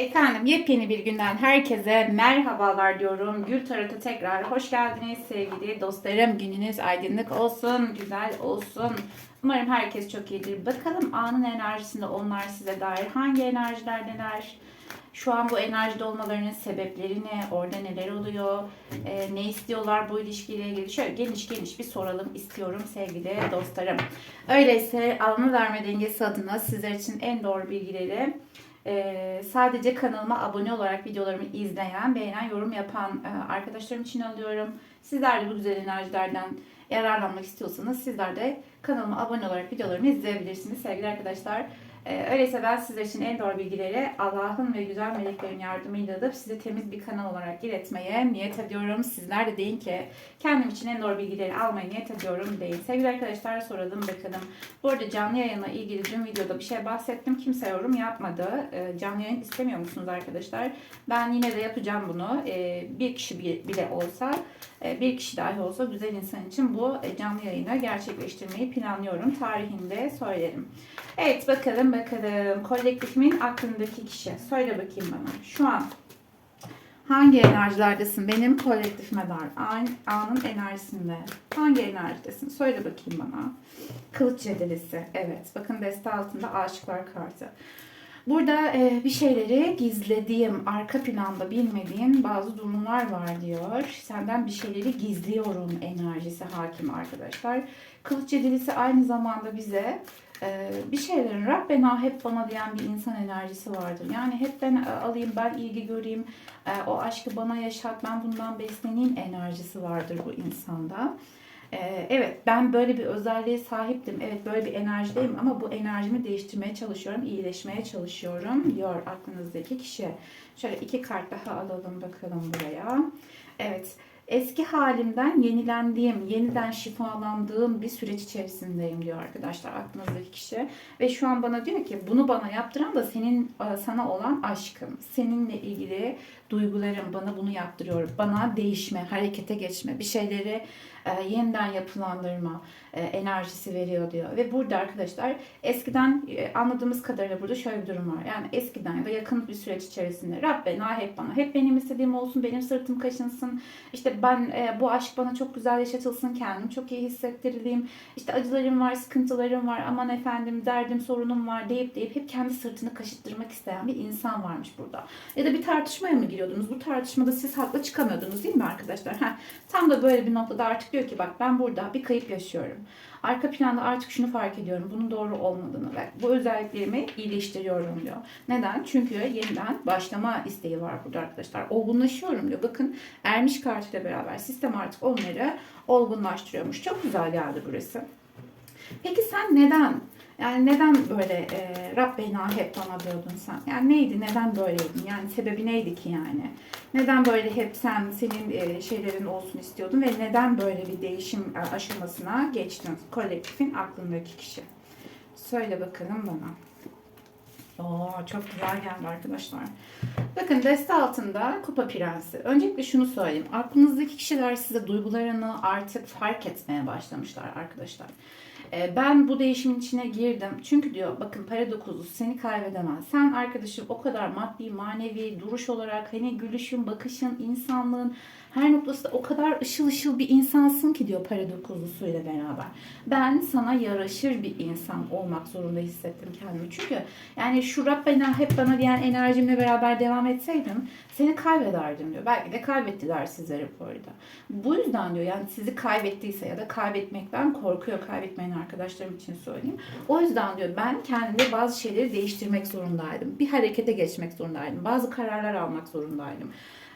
Efendim yepyeni bir günden herkese merhabalar diyorum. Gül Tarot'a tekrar hoş geldiniz sevgili dostlarım. Gününüz aydınlık olsun, güzel olsun. Umarım herkes çok iyidir. Bakalım anın enerjisinde onlar size dair hangi enerjilerdeler? Şu an bu enerjide olmalarının sebepleri ne? Orada neler oluyor? Ee, ne istiyorlar bu ilişkiyle ilgili? Şöyle geniş geniş bir soralım istiyorum sevgili dostlarım. Öyleyse alma verme dengesi adına sizler için en doğru bilgileri ee, sadece kanalıma abone olarak videolarımı izleyen, beğenen, yorum yapan e, arkadaşlarım için alıyorum. Sizler de bu güzel enerjilerden yararlanmak istiyorsanız sizler de kanalıma abone olarak videolarımı izleyebilirsiniz sevgili arkadaşlar. Ee, öyleyse ben sizler için en doğru bilgileri Allah'ın ve güzel meleklerin yardımıyla alıp size temiz bir kanal olarak iletmeye niyet ediyorum. Sizler de deyin ki kendim için en doğru bilgileri almaya niyet ediyorum deyin. Sevgili arkadaşlar soralım bakalım. Bu arada canlı yayına ilgili dün videoda bir şey bahsettim. Kimse yorum yapmadı. Ee, canlı yayın istemiyor musunuz arkadaşlar? Ben yine de yapacağım bunu. Ee, bir kişi bile olsa, e, bir kişi dahi olsa güzel insan için bu e, canlı yayını gerçekleştirmeyi planlıyorum. Tarihinde söylerim. Evet bakalım bakalım. Kolektifimin aklındaki kişi. Söyle bakayım bana. Şu an hangi enerjilerdesin? Benim kolektifime dar. An, anın enerjisinde. Hangi enerjidesin? Söyle bakayım bana. Kılıç cedelisi. Evet. Bakın deste altında aşıklar kartı. Burada e, bir şeyleri gizlediğim, arka planda bilmediğin bazı durumlar var diyor. Senden bir şeyleri gizliyorum enerjisi hakim arkadaşlar. Kılıç yedilisi aynı zamanda bize e, bir şeylerin Rabbena hep bana diyen bir insan enerjisi vardır. Yani hep ben e, alayım, ben ilgi göreyim, e, o aşkı bana yaşat, ben bundan besleneyim enerjisi vardır bu insanda. Ee, evet ben böyle bir özelliğe sahiptim. Evet böyle bir enerjideyim ama bu enerjimi değiştirmeye çalışıyorum, iyileşmeye çalışıyorum diyor aklınızdaki kişi. Şöyle iki kart daha alalım bakalım buraya. Evet eski halimden yenilendiğim, yeniden şifalandığım bir süreç içerisindeyim diyor arkadaşlar aklınızdaki kişi. Ve şu an bana diyor ki bunu bana yaptıran da senin sana olan aşkın. Seninle ilgili duygularım bana bunu yaptırıyor. Bana değişme, harekete geçme, bir şeyleri e, yeniden yapılandırma e, enerjisi veriyor diyor. Ve burada arkadaşlar eskiden e, anladığımız kadarıyla burada şöyle bir durum var. Yani eskiden ya da yakın bir süreç içerisinde Rabbena hep bana, hep benim istediğim olsun, benim sırtım kaşınsın. İşte ben e, bu aşk bana çok güzel yaşatılsın, kendim çok iyi hissettirileyim. İşte acılarım var, sıkıntılarım var, aman efendim derdim, sorunum var deyip deyip hep kendi sırtını kaşıttırmak isteyen bir insan varmış burada. Ya da bir tartışmaya mı giriyordunuz? Bu tartışmada siz haklı çıkamıyordunuz değil mi arkadaşlar? Heh, tam da böyle bir noktada artık diyor ki bak ben burada bir kayıp yaşıyorum. Arka planda artık şunu fark ediyorum. Bunun doğru olmadığını ve bu özelliklerimi iyileştiriyorum diyor. Neden? Çünkü yeniden başlama isteği var burada arkadaşlar. Olgunlaşıyorum diyor. Bakın ermiş kartıyla beraber sistem artık onları olgunlaştırıyormuş. Çok güzel geldi burası. Peki sen neden yani neden böyle e, Rabbena hep bana diyordun sen? Yani neydi? Neden böyleydin? Yani sebebi neydi ki yani? Neden böyle hep sen senin e, şeylerin olsun istiyordun ve neden böyle bir değişim e, aşamasına geçtin? Kolektifin aklındaki kişi. Söyle bakalım bana. Oo, çok güzel geldi arkadaşlar. Bakın deste altında kupa prensi. Öncelikle şunu söyleyeyim. Aklınızdaki kişiler size duygularını artık fark etmeye başlamışlar arkadaşlar. Ee, ben bu değişimin içine girdim. Çünkü diyor bakın para dokuzusu seni kaybedemez. Sen arkadaşım o kadar maddi, manevi, duruş olarak hani gülüşün, bakışın, insanlığın her noktasında o kadar ışıl ışıl bir insansın ki diyor para dokuzlusuyla beraber. Ben sana yaraşır bir insan olmak zorunda hissettim kendimi. Çünkü yani şu Rabbena hep bana diyen enerjimle beraber devam etseydim seni kaybederdim diyor. Belki de kaybettiler sizleri bu arada. Bu yüzden diyor yani sizi kaybettiyse ya da kaybetmekten korkuyor kaybetmeyen arkadaşlarım için söyleyeyim. O yüzden diyor ben kendimde bazı şeyleri değiştirmek zorundaydım. Bir harekete geçmek zorundaydım. Bazı kararlar almak zorundaydım.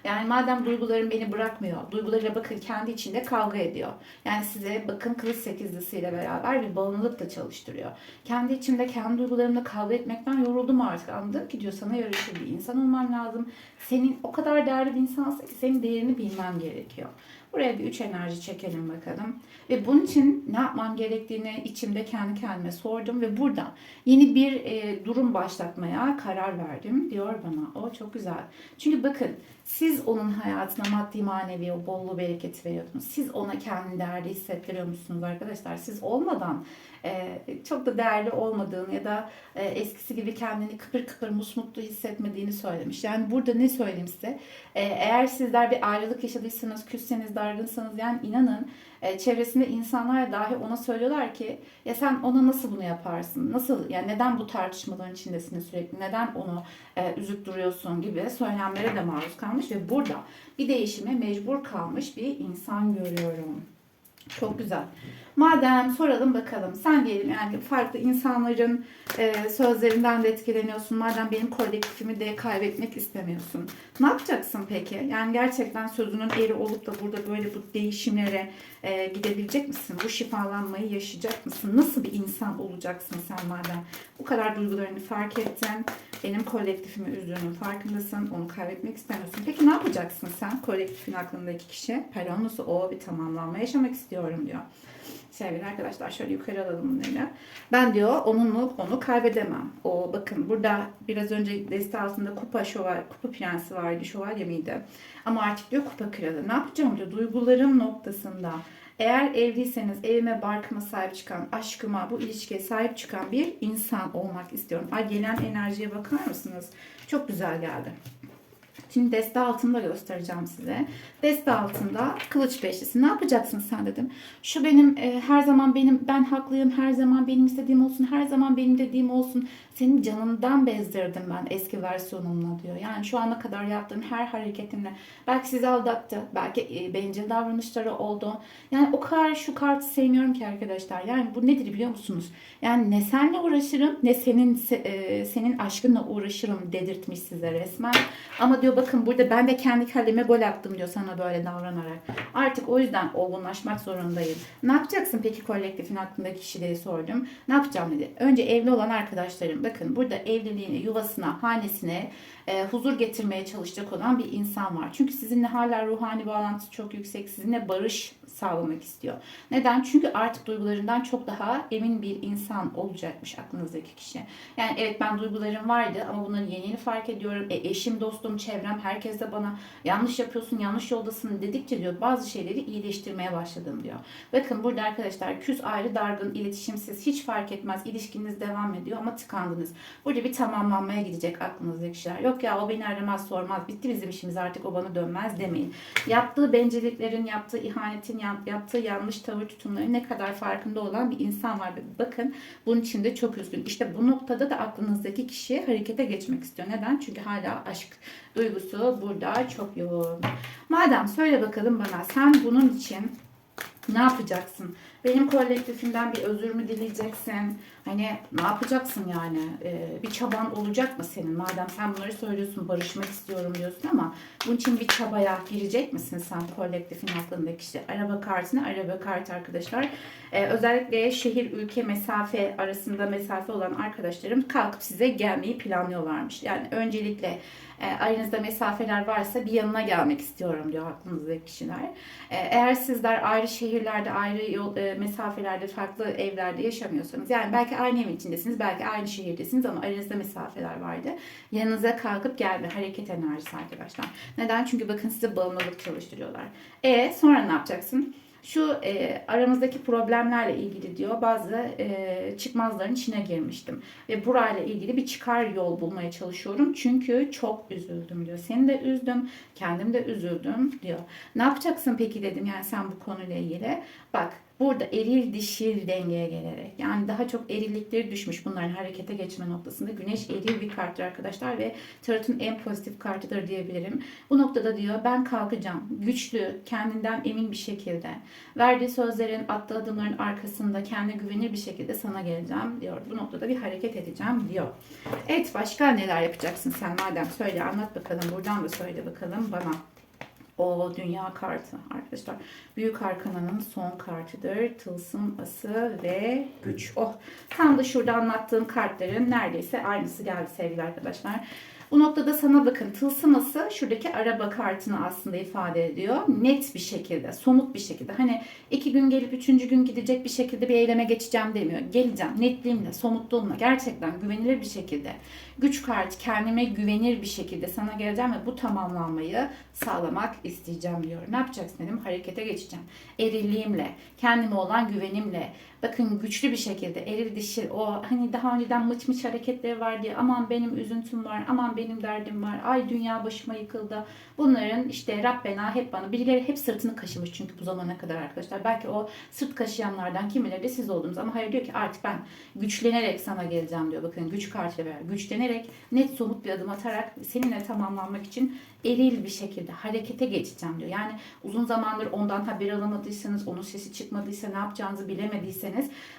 Yani madem duygularım beni bırakmıyor, duygularıyla bakın kendi içinde kavga ediyor. Yani size bakın kılıç sekizlisiyle beraber bir bağımlılık da çalıştırıyor. Kendi içimde kendi duygularımla kavga etmekten yoruldum artık. Anladım ki diyor sana yarışır bir insan olmam lazım. Senin o kadar değerli bir insansın ki senin değerini bilmem gerekiyor. Buraya bir üç enerji çekelim bakalım. Ve bunun için ne yapmam gerektiğini içimde kendi kendime sordum ve burada yeni bir e, durum başlatmaya karar verdim diyor bana. O çok güzel. Çünkü bakın siz onun hayatına maddi manevi o bolluğu bereketi veriyordunuz. Siz ona kendini değerli hissettiriyor musunuz arkadaşlar? Siz olmadan çok da değerli olmadığını ya da e, eskisi gibi kendini kıpır kıpır musmutlu hissetmediğini söylemiş. Yani burada ne söyleyeyim size? E, eğer sizler bir ayrılık yaşadıysanız, küsseniz, dargınsanız yani inanın e, çevresinde insanlar dahi ona söylüyorlar ki ya sen ona nasıl bunu yaparsın? Nasıl yani neden bu tartışmaların içindesin sürekli? Neden onu e, üzüp duruyorsun gibi söylemlere de maruz kalmış ve burada bir değişime mecbur kalmış bir insan görüyorum. Çok güzel. Madem soralım bakalım. Sen diyelim yani farklı insanların e, sözlerinden de etkileniyorsun. Madem benim kolektifimi de kaybetmek istemiyorsun. Ne yapacaksın peki? Yani gerçekten sözünün eri olup da burada böyle bu değişimlere e, gidebilecek misin? Bu şifalanmayı yaşayacak mısın? Nasıl bir insan olacaksın sen madem? Bu kadar duygularını fark ettin. Benim kolektifimi üzdüğünün farkındasın. Onu kaybetmek istemiyorsun. Peki ne yapacaksın sen? Kolektifin aklındaki kişi. Peronusu o bir tamamlanma yaşamak istiyorum diyor. Sevgili arkadaşlar şöyle yukarı alalım bunları. Ben diyor onunla onu kaybedemem. O bakın burada biraz önce deste altında kupa şöval, kupa prensi vardı. Şövalye miydi? Ama artık diyor kupa kralı. Ne yapacağım diyor. Duygularım noktasında. Eğer evliyseniz evime barkıma sahip çıkan, aşkıma, bu ilişkiye sahip çıkan bir insan olmak istiyorum. Ay gelen enerjiye bakar mısınız? Çok güzel geldi. Şimdi deste altında göstereceğim size. Deste altında kılıç beşlisi. Ne yapacaksın sen dedim. Şu benim e, her zaman benim ben haklıyım. Her zaman benim istediğim olsun. Her zaman benim dediğim olsun. Senin canından bezdirdim ben eski versiyonumla diyor. Yani şu ana kadar yaptığım her hareketimle belki sizi aldattı. Belki e, bencil davranışları oldu. Yani o kadar şu kartı sevmiyorum ki arkadaşlar. Yani bu nedir biliyor musunuz? Yani ne senle uğraşırım ne senin se- e, senin aşkınla uğraşırım dedirtmiş size resmen. Ama diyor bakın burada ben de kendi kaleme gol attım diyor sana böyle davranarak. Artık o yüzden olgunlaşmak zorundayım. Ne yapacaksın peki kolektifin hakkındaki kişiliği sordum. Ne yapacağım dedi. Önce evli olan arkadaşlarım bakın burada evliliğine, yuvasına, hanesine e, huzur getirmeye çalışacak olan bir insan var. Çünkü sizinle hala ruhani bağlantısı çok yüksek. Sizinle barış sağlamak istiyor. Neden? Çünkü artık duygularından çok daha emin bir insan olacakmış aklınızdaki kişi. Yani evet ben duygularım vardı ama bunların yeni yeni fark ediyorum. E, eşim, dostum, çevrem herkes de bana yanlış yapıyorsun, yanlış yoldasın dedikçe diyor bazı şeyleri iyileştirmeye başladım diyor. Bakın burada arkadaşlar küs ayrı dargın, iletişimsiz hiç fark etmez. İlişkiniz devam ediyor ama tıkandınız. Burada bir tamamlanmaya gidecek aklınızdaki kişiler. Yok ya o beni aramaz sormaz. Bitti bizim işimiz artık o bana dönmez demeyin. Yaptığı bencilliklerin, yaptığı ihanetin, yap- yaptığı yanlış tavır tutumların ne kadar farkında olan bir insan var. Bakın bunun için de çok üzgün. İşte bu noktada da aklınızdaki kişi harekete geçmek istiyor. Neden? Çünkü hala aşk duygusu burada çok yoğun. Madem söyle bakalım bana sen bunun için ne yapacaksın? Benim kolektifimden bir özür mü dileyeceksin? Hani ne yapacaksın yani? Ee, bir çaban olacak mı senin? Madem sen bunları söylüyorsun, barışmak istiyorum diyorsun ama bunun için bir çabaya girecek misin sen kolektifin aklındaki işte? Araba kartını, araba kartı arkadaşlar. Ee, özellikle şehir, ülke, mesafe arasında mesafe olan arkadaşlarım kalkıp size gelmeyi planlıyorlarmış. Yani öncelikle e, aranızda mesafeler varsa bir yanına gelmek istiyorum diyor aklınızdaki kişiler. E, eğer sizler ayrı şehirlerde, ayrı yol, e, mesafelerde, farklı evlerde yaşamıyorsanız yani belki aynı evin içindesiniz, belki aynı şehirdesiniz ama aranızda mesafeler vardı. Yanınıza kalkıp gelme, hareket enerjisi arkadaşlar. Neden? Çünkü bakın size bağımlılık çalıştırıyorlar. E sonra ne yapacaksın? Şu e, aramızdaki problemlerle ilgili diyor bazı e, çıkmazların içine girmiştim. Ve burayla ilgili bir çıkar yol bulmaya çalışıyorum. Çünkü çok üzüldüm diyor. Seni de üzdüm, kendim de üzüldüm diyor. Ne yapacaksın peki dedim yani sen bu konuyla ilgili. Bak burada eril dişil dengeye gelerek yani daha çok erillikleri düşmüş bunların harekete geçme noktasında. Güneş eril bir karttır arkadaşlar ve tarotun en pozitif kartıdır diyebilirim. Bu noktada diyor ben kalkacağım. Güçlü, kendinden emin bir şekilde. Verdiği sözlerin, attığı adımların arkasında kendine güvenir bir şekilde sana geleceğim diyor. Bu noktada bir hareket edeceğim diyor. Evet başka neler yapacaksın sen madem söyle anlat bakalım. Buradan da söyle bakalım bana. O dünya kartı arkadaşlar. Büyük Arkana'nın son kartıdır. Tılsım ası ve güç. Oh tam da şurada anlattığım kartların neredeyse aynısı geldi sevgili arkadaşlar. Bu noktada sana bakın tılsıması şuradaki araba kartını aslında ifade ediyor. Net bir şekilde, somut bir şekilde. Hani iki gün gelip üçüncü gün gidecek bir şekilde bir eyleme geçeceğim demiyor. Geleceğim netliğimle, somutluğumla gerçekten güvenilir bir şekilde. Güç kartı kendime güvenir bir şekilde sana geleceğim ve bu tamamlanmayı sağlamak isteyeceğim diyor. Ne yapacaksın dedim? Harekete geçeceğim. Erilliğimle, kendime olan güvenimle, bakın güçlü bir şekilde eril dişi o hani daha önceden mıç mıç hareketleri var diye aman benim üzüntüm var, aman benim derdim var, ay dünya başıma yıkıldı. Bunların işte Rabbena hep bana birileri hep sırtını kaşımış çünkü bu zamana kadar arkadaşlar. Belki o sırt kaşıyanlardan kimileri de siz oldunuz ama hayır diyor ki artık ben güçlenerek sana geleceğim diyor. Bakın güç kartıyla beraber güçlenerek net somut bir adım atarak seninle tamamlanmak için eril bir şekilde harekete geçeceğim diyor. Yani uzun zamandır ondan haber alamadıysanız, onun sesi çıkmadıysa, ne yapacağınızı bilemediyseniz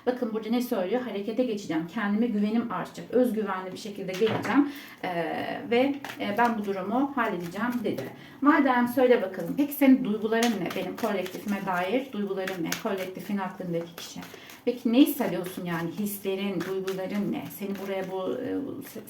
bakın burada ne söylüyor? Harekete geçeceğim. Kendime güvenim artacak. Özgüvenli bir şekilde geleceğim Ee, ve e, ben bu durumu halledeceğim dedi. Madem söyle bakalım. Peki senin duyguların ne? Benim kolektifime dair duygularım ne? Kolektifin aklındaki kişi. Peki ne hissediyorsun yani? Hislerin, duyguların ne? Seni buraya bu e,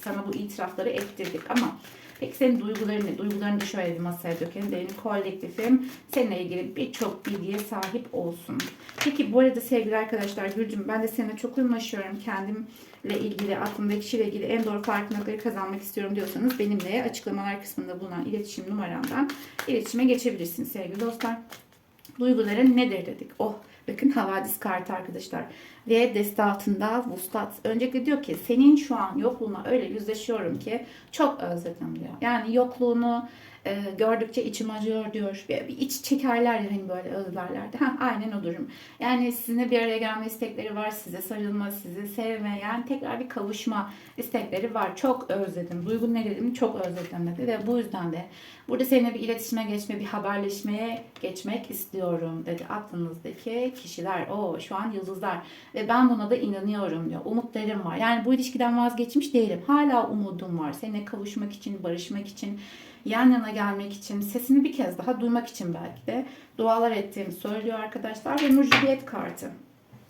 sana bu itirafları ettirdik ama Peki senin duyguların ne? Duygularını da şöyle bir masaya dökelim. Benim kolektifim seninle ilgili birçok bilgiye sahip olsun. Peki bu arada sevgili arkadaşlar Gülcüm ben de seninle çok uyumlaşıyorum. Kendimle ilgili, aklımdaki kişiyle ilgili en doğru farkındalıkları kazanmak istiyorum diyorsanız benimle açıklamalar kısmında bulunan iletişim numaramdan iletişime geçebilirsiniz sevgili dostlar. Duyguların nedir dedik. Oh bakın havadis kartı arkadaşlar. Ve deste altında vuslat. Öncelikle diyor ki senin şu an yokluğuna öyle yüzleşiyorum ki çok özledim diyor. Yani yokluğunu e, gördükçe içim acıyor diyor. Bir, bir iç çekerler ya hani böyle özlerlerdi. Ha, aynen o durum. Yani sizinle bir araya gelme istekleri var. Size sarılma, sizi sevme. Yani tekrar bir kavuşma istekleri var. Çok özledim. Duygu ne dedim? Çok özledim dedi. Ve bu yüzden de burada seninle bir iletişime geçme, bir haberleşmeye geçmek istiyorum dedi. Aklınızdaki kişiler. O şu an yıldızlar. Ve ben buna da inanıyorum diyor. Umutlarım var. Yani bu ilişkiden vazgeçmiş değilim. Hala umudum var. Seninle kavuşmak için, barışmak için, yan yana gelmek için, sesini bir kez daha duymak için belki de dualar ettiğimi söylüyor arkadaşlar. Ve mucibiyet kartı.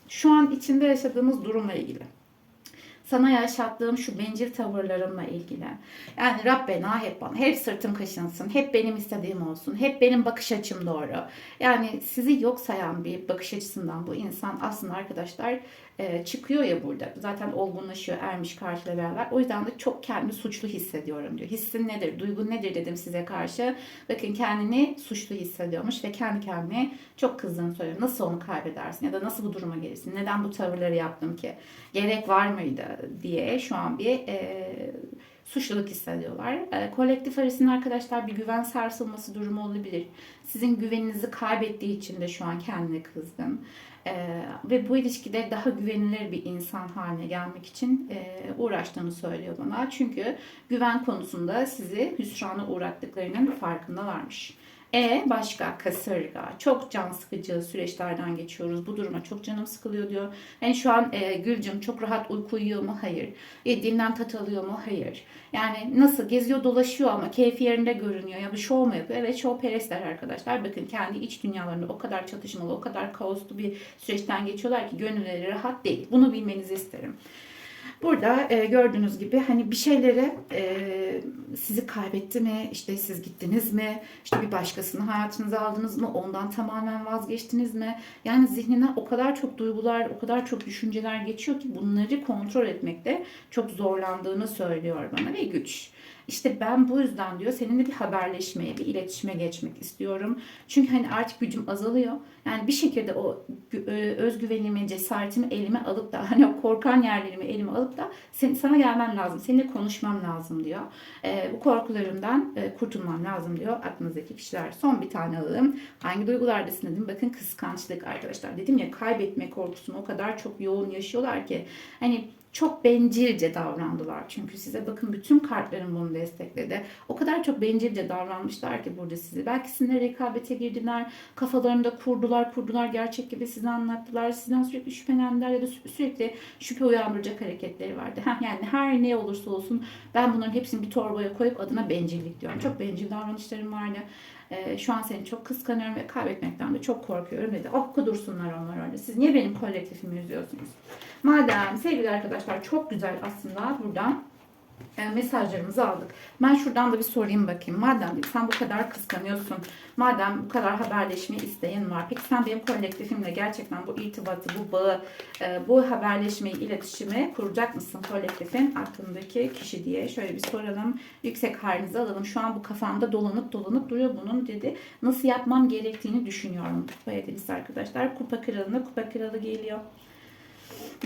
Şu an içinde yaşadığımız durumla ilgili sana yaşattığım şu bencil tavırlarımla ilgili. Yani Rabbena hep bana, hep sırtım kaşınsın, hep benim istediğim olsun, hep benim bakış açım doğru. Yani sizi yok sayan bir bakış açısından bu insan aslında arkadaşlar e, çıkıyor ya burada. Zaten olgunlaşıyor ermiş karşıyla beraber. O yüzden de çok kendimi suçlu hissediyorum diyor. Hissin nedir, duygun nedir dedim size karşı. Bakın kendini suçlu hissediyormuş ve kendi kendine çok kızdığını söylüyor. Nasıl onu kaybedersin ya da nasıl bu duruma gelirsin? Neden bu tavırları yaptım ki? Gerek var mıydı diye şu an bir e, suçluluk hissediyorlar. E, kolektif arasında arkadaşlar bir güven sarsılması durumu olabilir. Sizin güveninizi kaybettiği için de şu an kendine kızgın. Ee, ve bu ilişkide daha güvenilir bir insan haline gelmek için e, uğraştığını söylüyor bana. Çünkü güven konusunda sizi hüsrana uğrattıklarının farkındalarmış. E başka kasırga. Çok can sıkıcı süreçlerden geçiyoruz. Bu duruma çok canım sıkılıyor diyor. Yani şu an e, Gülcüm çok rahat uyku uyuyor mu? Hayır. E, dinlen tat alıyor mu? Hayır. Yani nasıl geziyor dolaşıyor ama keyfi yerinde görünüyor ya bir şov mu yapıyor? Evet şov perestler arkadaşlar. Bakın kendi iç dünyalarında o kadar çatışmalı, o kadar kaoslu bir süreçten geçiyorlar ki gönülleri rahat değil. Bunu bilmenizi isterim. Burada e, gördüğünüz gibi hani bir şeyleri e, sizi kaybetti mi, işte siz gittiniz mi, işte bir başkasını hayatınıza aldınız mı, ondan tamamen vazgeçtiniz mi? Yani zihnine o kadar çok duygular, o kadar çok düşünceler geçiyor ki bunları kontrol etmekte çok zorlandığını söylüyor bana ve güç. İşte ben bu yüzden diyor seninle bir haberleşmeye, bir iletişime geçmek istiyorum. Çünkü hani artık gücüm azalıyor. Yani bir şekilde o e, özgüvenimi, cesaretimi elime alıp da hani o korkan yerlerimi elime alıp da seni, sana gelmem lazım. Seninle konuşmam lazım diyor. E, bu korkularımdan e, kurtulmam lazım diyor aklınızdaki kişiler. Son bir tane alalım. Hangi duygulardasın dedim. Bakın kıskançlık arkadaşlar. Dedim ya kaybetme korkusunu o kadar çok yoğun yaşıyorlar ki. Hani çok bencilce davrandılar. Çünkü size bakın bütün kartlarım bunu destekledi. O kadar çok bencilce davranmışlar ki burada sizi. Belki sizinle rekabete girdiler. Kafalarında kurdular kurdular. Gerçek gibi size anlattılar. Sizden sürekli şüphelendiler ya da sürekli şüphe uyandıracak hareketleri vardı. Heh, yani her ne olursa olsun ben bunların hepsini bir torbaya koyup adına bencillik diyorum. Çok bencil davranışlarım vardı. Ee, şu an seni çok kıskanıyorum ve kaybetmekten de çok korkuyorum dedi. Oh kudursunlar onlar öyle. Siz niye benim kolektifimi üzüyorsunuz? Madem sevgili arkadaşlar çok güzel aslında buradan mesajlarımızı aldık. Ben şuradan da bir sorayım bakayım. Madem sen bu kadar kıskanıyorsun, madem bu kadar haberleşme isteğin var. Peki sen benim kolektifimle gerçekten bu irtibatı, bu bağı, e, bu haberleşmeyi, iletişimi kuracak mısın kolektifin aklındaki kişi diye şöyle bir soralım. Yüksek halinizi alalım. Şu an bu kafamda dolanıp dolanıp duruyor bunun dedi. Nasıl yapmam gerektiğini düşünüyorum. Yedilisi arkadaşlar. Kupa kralına kupa kralı geliyor.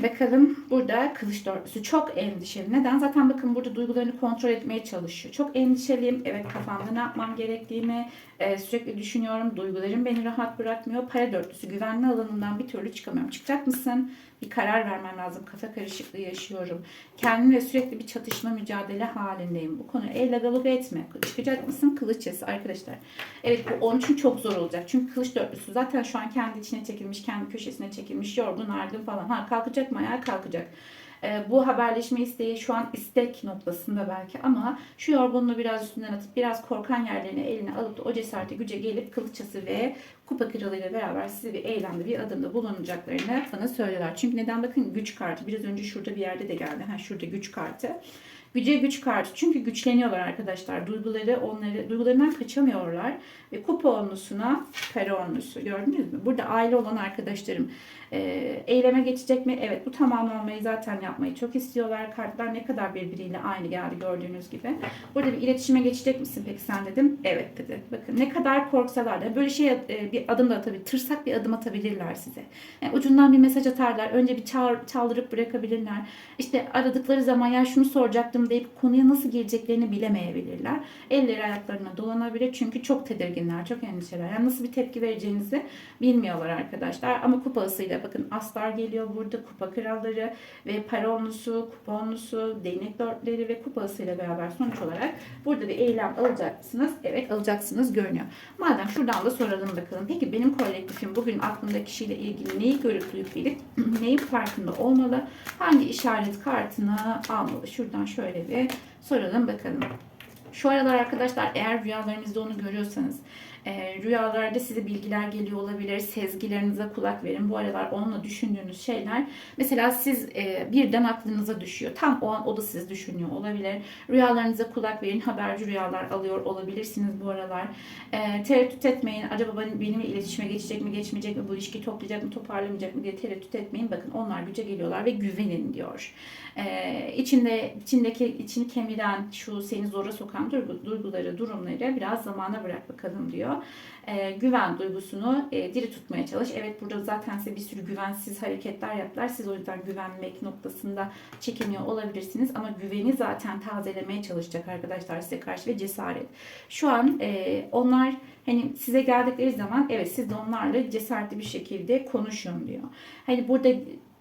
Bakalım burada kılıç dörtlüsü çok endişeli. Neden? Zaten bakın burada duygularını kontrol etmeye çalışıyor. Çok endişeliyim. Evet kafamda ne yapmam gerektiğini e, sürekli düşünüyorum. Duygularım beni rahat bırakmıyor. Para dörtlüsü güvenli alanından bir türlü çıkamıyorum. Çıkacak mısın? Bir karar vermem lazım. Kafa karışıklığı yaşıyorum. Kendimle sürekli bir çatışma mücadele halindeyim. Bu konu elle galık etme. Çıkacak mısın? Kılıç yası arkadaşlar. Evet bu onun için çok zor olacak. Çünkü kılıç dörtlüsü zaten şu an kendi içine çekilmiş, kendi köşesine çekilmiş, yorgun, argın falan. Ha kalkacak mı? Ayağa kalkacak. Ee, bu haberleşme isteği şu an istek noktasında belki ama şu yorgunluğu biraz üstünden atıp biraz korkan yerlerini eline alıp da o cesarete güce gelip kılıçası ve kupa kralıyla beraber size bir eylemde bir adımda bulunacaklarını bana söylüyorlar. Çünkü neden bakın güç kartı biraz önce şurada bir yerde de geldi. Ha şurada güç kartı. Güce güç kartı. Çünkü güçleniyorlar arkadaşlar. Duyguları onları duygularından kaçamıyorlar ve kupa onlusuna kare onlusu. Gördünüz mü? Burada aile olan arkadaşlarım e, eyleme geçecek mi? Evet bu tamamlanmayı zaten yapmayı çok istiyorlar. Kartlar ne kadar birbiriyle aynı geldi gördüğünüz gibi. Burada bir iletişime geçecek misin peki sen dedim. Evet dedi. Bakın ne kadar korksalar da böyle şey e, bir adım da atabilir. Tırsak bir adım atabilirler size. Yani ucundan bir mesaj atarlar. Önce bir çağır, çaldırıp bırakabilirler. İşte aradıkları zaman ya şunu soracaktım deyip konuya nasıl gireceklerini bilemeyebilirler. Elleri ayaklarına dolanabilir. Çünkü çok tedirginler, çok endişeler. Yani nasıl bir tepki vereceğinizi bilmiyorlar arkadaşlar. Ama kupa ısıyla bakın aslar geliyor burada. Kupa kralları ve para onlusu, kupa onlusu, değnek dörtleri ve kupa ısıyla beraber sonuç olarak burada bir eylem alacaksınız. Evet alacaksınız görünüyor. Madem şuradan da soralım bakalım. Peki benim kolektifim bugün aklımda kişiyle ilgili neyi görüp duyup bilip neyin farkında olmalı? Hangi işaret kartını almalı? Şuradan şöyle bir soralım bakalım. Şu aralar arkadaşlar eğer rüyalarınızda onu görüyorsanız e, rüyalarda size bilgiler geliyor olabilir. Sezgilerinize kulak verin. Bu aralar onunla düşündüğünüz şeyler. Mesela siz e, birden aklınıza düşüyor. Tam o an o da siz düşünüyor olabilir. Rüyalarınıza kulak verin. Haberci rüyalar alıyor olabilirsiniz bu aralar. E, tereddüt etmeyin. Acaba benim, benimle iletişime geçecek mi, geçmeyecek mi? Bu ilişkiyi toplayacak mı, toparlamayacak mı diye tereddüt etmeyin. Bakın onlar güce geliyorlar ve güvenin diyor. E, içinde içindeki içini kemiren şu seni zora sokan duygu, duyguları, durumları biraz zamana bırak bakalım diyor. E, güven duygusunu e, diri tutmaya çalış. Evet burada zaten size bir sürü güvensiz hareketler yaptılar. Siz o yüzden güvenmek noktasında çekiniyor olabilirsiniz ama güveni zaten tazelemeye çalışacak arkadaşlar size karşı ve cesaret. Şu an e, onlar hani size geldikleri zaman evet siz de onlarla cesaretli bir şekilde konuşun diyor. Hani burada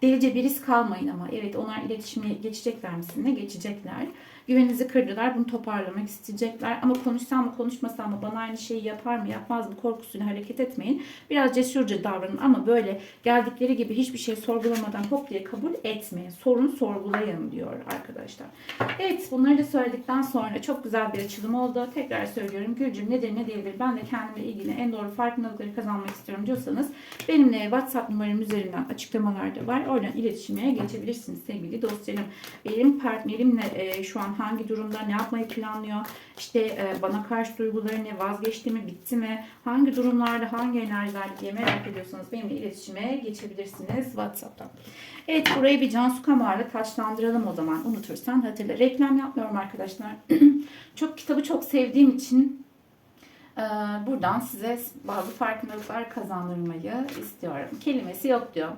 delice bir risk kalmayın ama evet onlar iletişime geçecekler mi sizinle? Geçecekler. Güveninizi kırdılar. Bunu toparlamak isteyecekler. Ama konuşsam mı konuşmasam mı bana aynı şeyi yapar mı yapmaz mı korkusuyla hareket etmeyin. Biraz cesurca davranın ama böyle geldikleri gibi hiçbir şey sorgulamadan hop diye kabul etmeyin. Sorun sorgulayın diyor arkadaşlar. Evet bunları da söyledikten sonra çok güzel bir açılım oldu. Tekrar söylüyorum. Gülcüm nedir ne değildir ben de kendimle ilgili en doğru farkındalıkları kazanmak istiyorum diyorsanız benimle WhatsApp numaram üzerinden açıklamalarda var. Oradan iletişime geçebilirsiniz sevgili dostlarım. Benim partnerimle e, şu an hangi durumda, ne yapmayı planlıyor, işte e, bana karşı duyguları ne, vazgeçti mi, bitti mi, hangi durumlarda, hangi enerjiler diye merak ediyorsanız benimle iletişime geçebilirsiniz WhatsApp'tan. Evet burayı bir Cansu Kamar'la taçlandıralım o zaman. Unutursan hatırla. Reklam yapmıyorum arkadaşlar. çok kitabı çok sevdiğim için e, buradan size bazı farkındalıklar kazandırmayı istiyorum. Kelimesi yok diyor.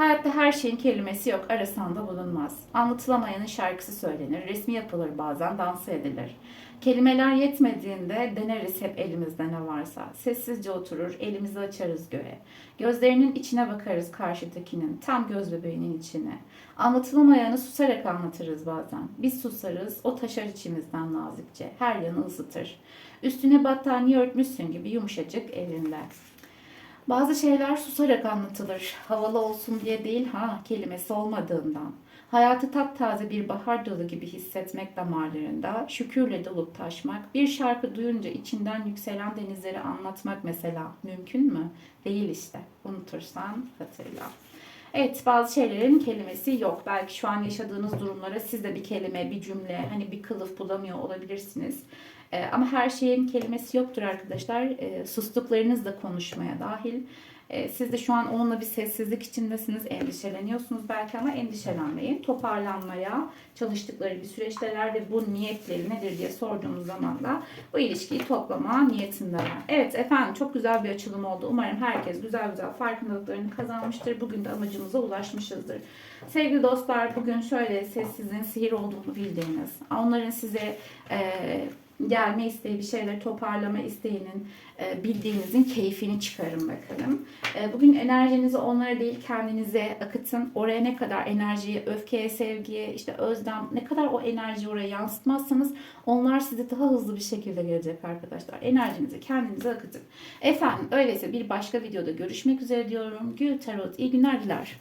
Hayatta her şeyin kelimesi yok, arasan da bulunmaz. Anlatılamayanın şarkısı söylenir, resmi yapılır bazen, dans edilir. Kelimeler yetmediğinde deneriz hep elimizde ne varsa. Sessizce oturur, elimizi açarız göğe. Gözlerinin içine bakarız karşıdakinin, tam göz bebeğinin içine. Anlatılamayanı susarak anlatırız bazen. Biz susarız, o taşar içimizden nazikçe, her yanı ısıtır. Üstüne battaniye örtmüşsün gibi yumuşacık elinde. Bazı şeyler susarak anlatılır. Havalı olsun diye değil ha kelimesi olmadığından. Hayatı taptaze bir bahar dalı gibi hissetmek damarlarında, şükürle dolup taşmak, bir şarkı duyunca içinden yükselen denizleri anlatmak mesela mümkün mü? Değil işte. Unutursan hatırla. Evet bazı şeylerin kelimesi yok. Belki şu an yaşadığınız durumlara siz de bir kelime, bir cümle, hani bir kılıf bulamıyor olabilirsiniz. Ee, ama her şeyin kelimesi yoktur arkadaşlar. Ee, sustuklarınız da konuşmaya dahil. Ee, siz de şu an onunla bir sessizlik içindesiniz, endişeleniyorsunuz belki ama endişelenmeyin. Toparlanmaya çalıştıkları bir süreçteler ve bu niyetleri nedir diye sorduğumuz zaman da bu ilişkiyi toplama niyetindeler. Evet efendim çok güzel bir açılım oldu. Umarım herkes güzel güzel farkındalıklarını kazanmıştır. Bugün de amacımıza ulaşmışızdır. Sevgili dostlar bugün şöyle sessizliğin sihir olduğunu bildiğiniz, onların size e, gelme isteği, bir şeyleri toparlama isteğinin e, bildiğinizin keyfini çıkarın bakalım. E, bugün enerjinizi onlara değil kendinize akıtın. Oraya ne kadar enerjiyi, öfkeye, sevgiye, işte özlem, ne kadar o enerjiyi oraya yansıtmazsanız onlar size daha hızlı bir şekilde gelecek arkadaşlar. Enerjinizi kendinize akıtın. Efendim öyleyse bir başka videoda görüşmek üzere diyorum. Gül Tarot iyi günler diler.